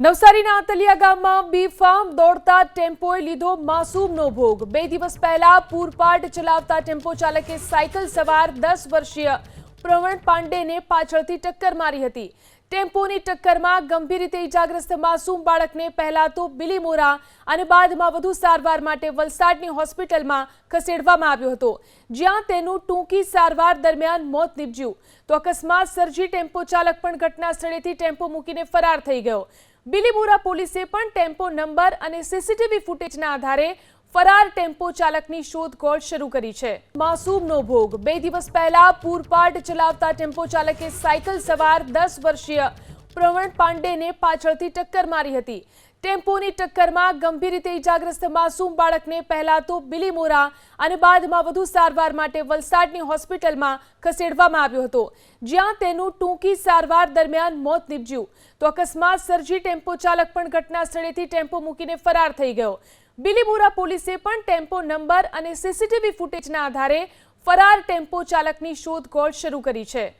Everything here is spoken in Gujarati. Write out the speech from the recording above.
નવસારીના આતલિયા ગામમાં બી ફાર્મ દોડતા ટેમ્પોએ લીધો માસૂમનો ભોગ. બે દિવસ પહેલા પૂરપાટ ચલાવતા ટેમ્પો ચાલકે સાયકલ સવાર દસ વર્ષીય પ્રવણ પાંડેને પાછળથી ટક્કર મારી હતી. ટેમ્પોની ટક્કરમાં ગંભીર રીતે ઇજાગ્રસ્ત માસૂમ બાળકને પહેલા તો બિલીમોરા અને બાદમાં વધુ સારવાર માટે વલસાડની હોસ્પિટલમાં ખસેડવામાં આવ્યો હતો. જ્યાં તેનું ટૂંકી સારવાર દરમિયાન મોત નીપજ્યું. તો અકસ્માત સર્જી ટેમ્પો ચાલક પણ ઘટના સ્થળેથી ટેમ્પો મૂકીને ફરાર થઈ ગયો. બિલીમોરા પોલીસે પણ ટેમ્પો નંબર અને સીસીટીવી ફૂટેજના આધારે ફરાર ટેમ્પો ચાલકની શોધખોળ શરૂ કરી છે. માસૂમનો ભોગ. બે દિવસ પહેલા પૂરપાટ ચલાવતા ટેમ્પો ચાલકે સાયકલ સવાર દસ વર્ષીય પ્રવણ પાંડેને પાછળથી ટક્કર મારી હતી. ટેમ્પોની ટક્કરમાં ગંભીર રીતે ઇજાગ્રસ્ત માસૂમ બાળકને પહેલા તો બિલીમોરા અને બાદમાં વધુ સારવાર માટે વલસાડની હોસ્પિટલમાં ખસેડવામાં આવ્યો હતો. જ્યાં તેનું ટૂંકી સારવાર દરમિયાન મોત નીપજ્યું. તો અકસ્માત સર્જી ટેમ્પો ચાલક પણ ઘટના સ્થળેથી ટેમ્પો મૂકીને ફરાર થઈ ગયો. બિલીમોરા પોલીસે પણ ટેમ્પો નંબર અને સીસીટીવી ફૂટેજના આધારે ફરાર ટેમ્પો ચાલકની શોધખોળ શરૂ કરી છે.